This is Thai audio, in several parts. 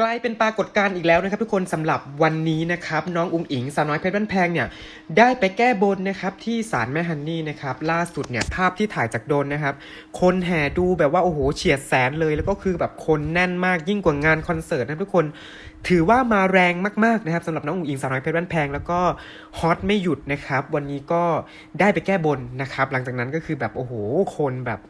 กลายเป็นปรากฏการณ์อีกแล้วนะครับทุกคนสำหรับวันนี้นะครับน้องอุงอิงสาวน้อยเพชรบ้านแพงเนี่ยได้ไปแก้บนนะครับที่ศาลแม่ฮันนี่นะครับล่าสุดเนี่ยภาพที่ถ่ายจากโดนนะครับ คนแห่ดูแบบว่าโอ้โหเฉียดแสนเลย แล้วก็คือแบบคนแน่นมากยิ่งกว่างานคอนเสิร์ตนะทุกคน ถือว่ามาแรงมากๆนะครับสำหรับน้องอุ๋งอิงสาวน้อยเพชรบ้านแพง แล้วก็ฮอตไม่หยุดนะครับ วันนี้ก็ได้ไปแก้บนนะครับ หลังจากนั้นก็คือแบบโอ้โหคนแบบ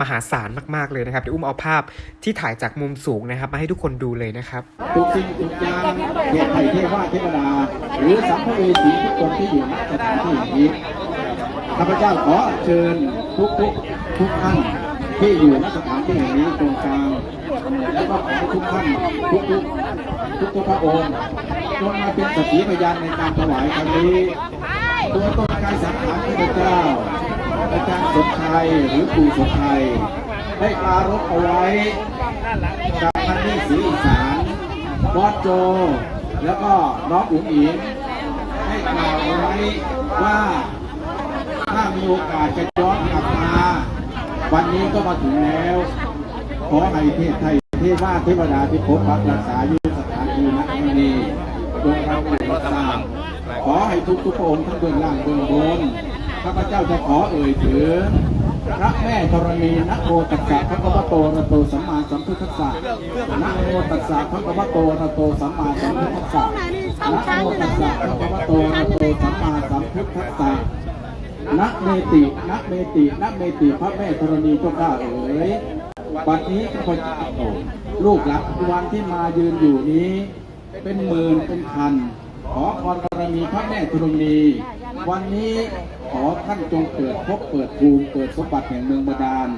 มหาศาลมากๆเลยนะครับเดี๋ยวอุ้มเอาภาพที่ถ่ายจากมุมสูงนะครับ มาให้ทุกคนดูเลยนะครับทุกสิ่งทุกอย่างเทพไทยเทวาเทวดา หรือสัมภเวสีทุกคนที่อยู่ณสถานที่นี้ข้าพเจ้าขอเชิญทุกทุกทุกท่านที่อยู่ณสถานที่แห่งนี้ตรงกลาง ทุกท่านทุกทุกทุกพระองค์จงมาเป็นสักขีพยานในการถวายครั้งนี้ตัวตนกายสังขารข้าพเจ้าอาจารย์สมชัยหรือปู่สมชัยได้ปรารภเอาไว้กับพันธุ์สีอีสานบอสโจ แล้วก็น้องอุ๋งอิงให้กล่าวเอาไว้ว่าถ้ามีโอกาสจะย้อนกลับมา วันนี้ก็มาถึงแล้ว ขอให้เทพไทย เทวาเทวดาที่พบปักรักษาอยู่สถานที่นักนี้จงรับรู้รับทราบขอให้ทุกทุกองค์ทั้งเบื้องล่างเบื้องบนข้าพเจ้าจะขอเอ่ยถึงพระแม่ธรณีนะโมตัสสะพระกวโตนะโตสัมมาสัมพุทธัสสะนะโมตัสสะพระกวโตนะโตสัมมาสัมพุทธัสสะนะโมตัสสะพระกวโตนะโตสัมมาสัมพุทธัสสะนะเมตินะเมตินะเมติพระแม่ธรณีเจ้าข้าเอ๋ย บัดนี้คนโตลูกหลักวันที่มายืนอยู่นี้ เป็นหมื่นเป็นพัน ขอพรบารมีพระแม่ธรณี วันนี้ขอท่านจงเปิดภพเปิดภูมิเปิดสมบัติแห่งเมืองบาดาล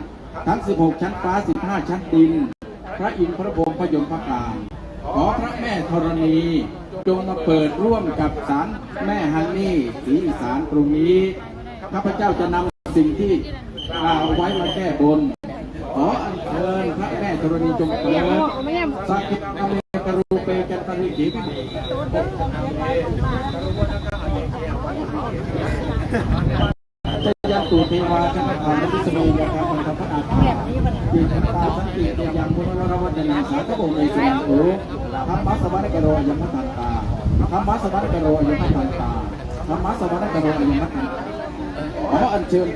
ทั้ง 16 ชั้นฟ้า 15 ชั้นดิน พระอินทร์พระพรหมพระยมพระกลางขอพระแม่ธรณีจงมาเปิดร่วมกับศาลแม่ฮันนี่ศรีอีสานตรงนี้ข้าพเจ้าจะนำสิ่งที่กล่าวไว้มาแก้บนขออั ธรณีจงเปิดสักกิอเมกรูเปกันตริกิจะยันตุเทวาชนะธรรมวิสมีนะครับมันทำพระอาภายืนชตาสังเกตยังบุญรวัฒนาสาธุบงในสนามโอธรรมะสวรรค์กโรยังพัฒนตาธรรมะสวรรค์กโรยังพัฒนตาธรรมะสวรรค์กโรยังพัฒนตาขออัญเชิญ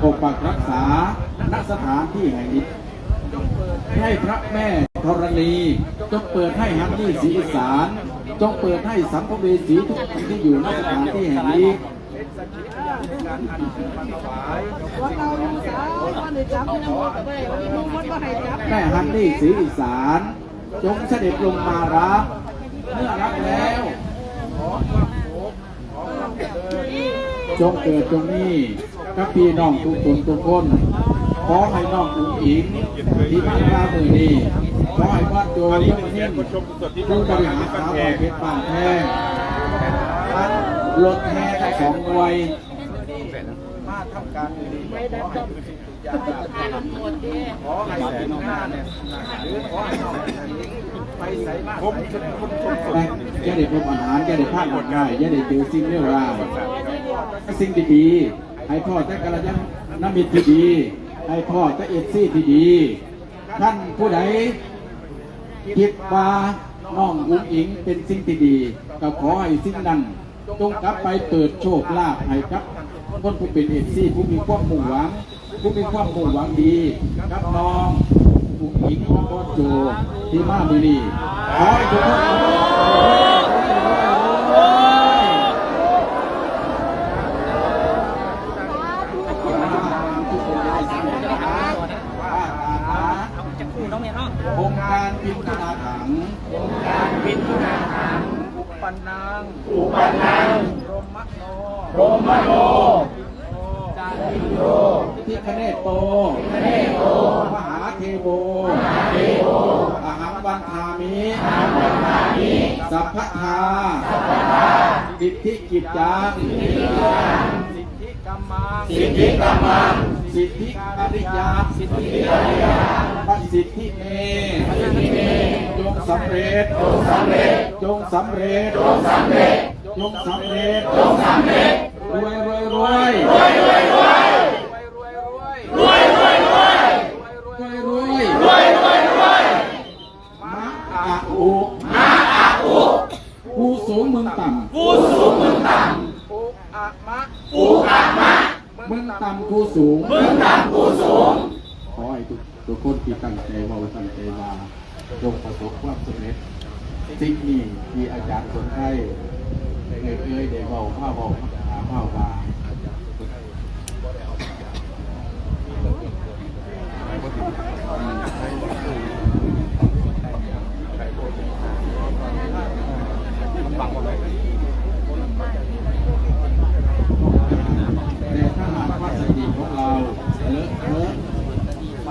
ปกปักรักษาณสถานที่แห่งนี้ให้พระแม่ธรณีจงเปิดให้ฮันนี่ศรีอีสานจงเปิดให้สัมภเวสีทุกคนที่อยู่ณสถานที่แห่งนี้แม่ฮันนี่ศรีอีสานจงเสด็จลงมารับเมื่อรับแล้วจงเกิดตรงนี้ กับพี่น้องทุกคนทุกคน ขอให้น้องอุ๋งอิงที่บ้านรามือนี้ขอให้บ้านโจยกนิ่งผู้บริหารสาวเพชรบ้านแท้งทั้งรถแห่ทั้งสองหน่วยมาทำการดีๆขอให้สิ่งทุกอย่างขอให้แสนหน้าเนี่ยหรือขอให้น้องไปใส่มาผมแต่อย่ได้พบอาหารอย่ได้พลาดหมดง่ายอย่ได้เจอสิ่งเลวร้ายสิ่งดีๆ ให้พ่อจะกระยันน้ำมิตรที่ดี ให้พ่อจะเอฟซี่ที่ดี ท่านผู้ใดคิดว่าน้องอุ้งอิงเป็นสิ่งที่ดี ก็ขอให้สิ่งนั้นจงกลับไปเปิดโชคลาภให้กับคนผู้เป็นเอฟซีผู้มีความมุ่งหวัง ผู้มีความมุ่งหวังดีกับน้องอุ้งอิงของพ่อโจที่มามือนี้ขอให้ทุกคน โตมหาเทโวอหังวันทามิอหังวันธามิสัพพะทาสิทธิกิจจังสิทธิกรรมังสิทธิกรรมังสิทธิอริยาสิทธิอริยาพระสิทธิเมสิทธิเมจงสำเร็จ จงสำเร็จ จงสำเร็จ จงสำเร็จ จงสำเร็จ จงสำเร็จ รวยรวยรวยรวยรวยรวย สูงมึงต่ำกูสูงมึงต่ำกูอะมะกูอะมะมึงต่ำกูสูงมึงต่ำกูสูงขอให้ทุกคนที่ตั้งใจว่าตั้งใจมาจงประสบความสำเร็จสิ่งนี้ที่อาจารย์สนใจเอ่ยเอ่ยเดี๋ยวเบาข้าวบาหาข้าวบา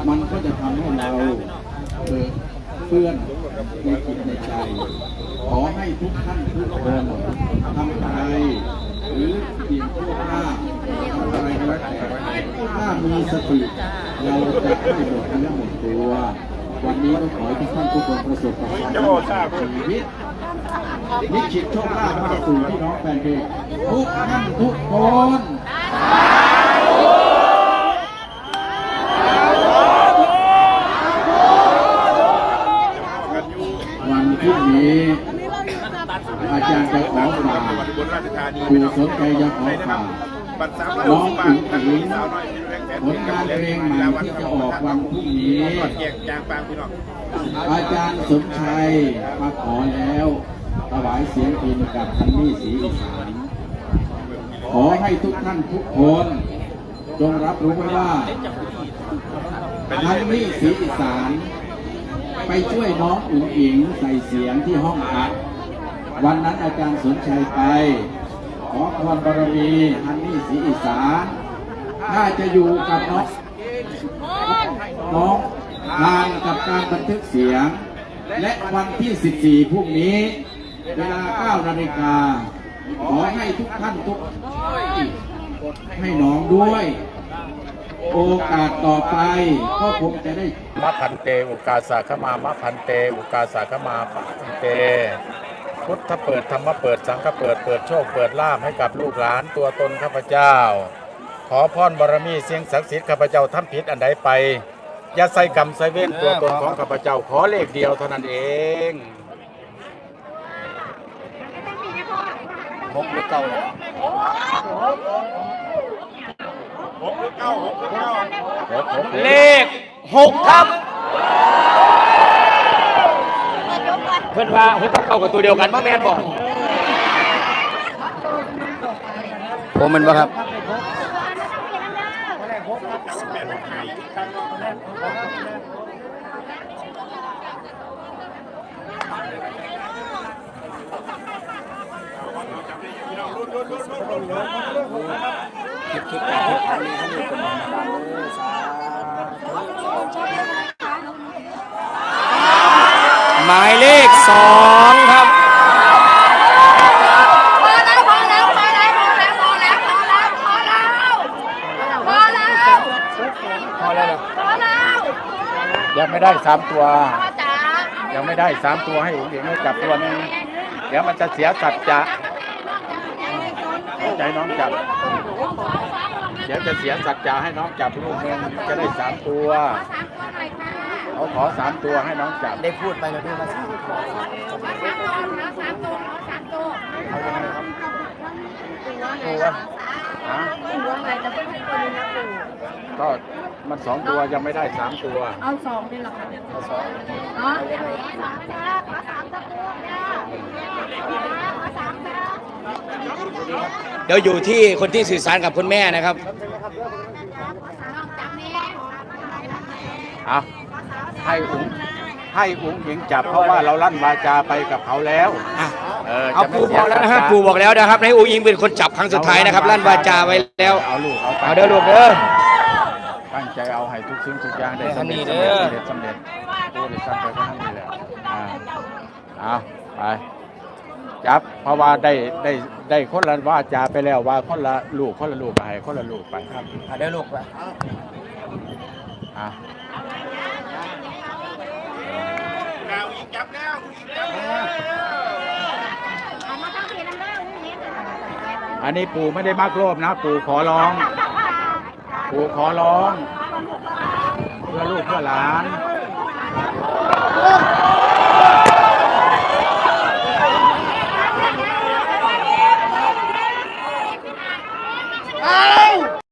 มันก็จะทำให้เราเกิดเพื่อนในจิตในใจ ขอให้ทุกท่านทุกคนทำอะไรหรือเสี่ยงโชคลาอะไรก็แล้วแต่ถ้ามีสติเราจะไม่หมดเนื้อหมดตัว วันนี้ก็ขอให้ทุกท่านทุกคนประสบกับความสำเร็จชีวิตนิชิตโชคลาภมาสู่พี่น้องแฟนเพลงทุกท่านทุกคนพรุ่งนี้ อาจารย์จะขอฝากบนราชธานีผู้สนใจจะขอฝากบัตรสามร้อยน้หอกงสิบบาอุ๋ทงอิงสาวน้อยเรแรงแสนผลงานเพลงใหม่ที่จะออกวันพรุ่งนี้อดแจกจางปางพี่น้องอาจารย์สมชัยมาขอแล้วถวายเสียงเพลงกับทันนี่สีอีสานขอให้ทุกท่านทุกคนจงรับรู้ไว้ว่าทันนี่สีอีสาน ไปช่วยน้องอุ๋งอิงใส่เสียงที่ห้องอัด วันนั้นอาจารย์สนชัยไป ขอพรบารมีฮันนี่สีอีสานถ้าจะอยู่กับน้องน้องทานกับการบันทึกเสียง และวันที่ 14พรุ่งนี้ เวลา 9 นาฬิกา ขอให้ทุกท่านทุกให้น้องด้วย โอกาสต่อไปก็คงจะได้มะพันเตอุกาสาขมามะพันเตอุกาสาขมาพันเต พุทธเปิดธรรมเปิดสังฆเปิดเปิดโชคเปิดลาภให้กับลูกหลานตัวตนข้าพเจ้า ขอพรบารมีเสียงศักดิ์สิทธิ์ข้าพเจ้าทำผิดอันใดไปอย่าใส่กรรมใส่เวรตัวตนของข้าพเจ้าขอเลขเดียวเท่านั้นเองหกหรือเก้าหกหรือเก้าหกหรือเก้าหกหกเลขหกครับ พิ่นว่าโอ้ต้องเข้ากับตัวเดียวกันบ่แม่นบ่ผมมันว่ครับคิดคิดคิดอันนี้ให้มีคนมาดูสาธุ หมายเลขสองครับ พอแล้วพอแล้วพอแล้วพอแล้วพอแล้วพอแล้วพอแล้วพอแล้วพอแล้วเหรอพอแล้วยังไม่ได้สามตัว พอจ๋ายังไม่ได้สามตัวให้อุ๋งอิงให้จับตัวหนึงเดี๋ยวมันจะเสียสัจจะเอาใจน้องจับ เดี๋ยวจะเสียสัจจะให้น้องจับลูกหนึงจะได้สามตัว สาม เขาขอสามตัวให้น้องจับได้พูดไปแล้วด้วยว่าสามตัวขอสามตัวขอสามตัวเอายังไงครับตัวไงล่ะฮะตัวไงจะเป็นตัวนี้นะปู่ก็มันสองตัวยังไม่ได้สามตัว เอาสองนี่หรอคะเอาสองเนาะสามจ้าขอสามตัวจ้าขอสามจ้าเดี๋ยวอยู่ที่คนที่สื่อสารกับคุณแม่นะครับ เอา ให้อุ๋งให้อุ๋งหญิงจับเพราะว่าเราลั่นวาจาไปกับเขาแล้วอะเอาปูบอกแล้วนะฮะสัจจปู่บอกแล้วนะครับให้อูยิงเป็นคนจับครั้งสุดท้ายนะครับลั่นวาจาไว้แล้วเอาลูกเอาไปเอาเด้อลูกเด้อตั้งใจเอาให้ทุกสิ่งทุกอย่างได้สำนี่เร็จเด้สำเร็จสำเร็จสำเร็จผู้ได้สร้างไปก็ทั้งนี้แหละอ่าเอาไปจับเพราะว่าได้ได้ได้คนละว่าจาไปแล้วว่าคนละลูกคนละลูกไปคนละลูกไปครับเอาเด้ลูกไปอะ จับแล้วอันนี้ปู่ไม่ได้มากรอบนะ ปู่ขอร้อง ปู่ขอร้อง เพื่อลูกเพื่อหลาน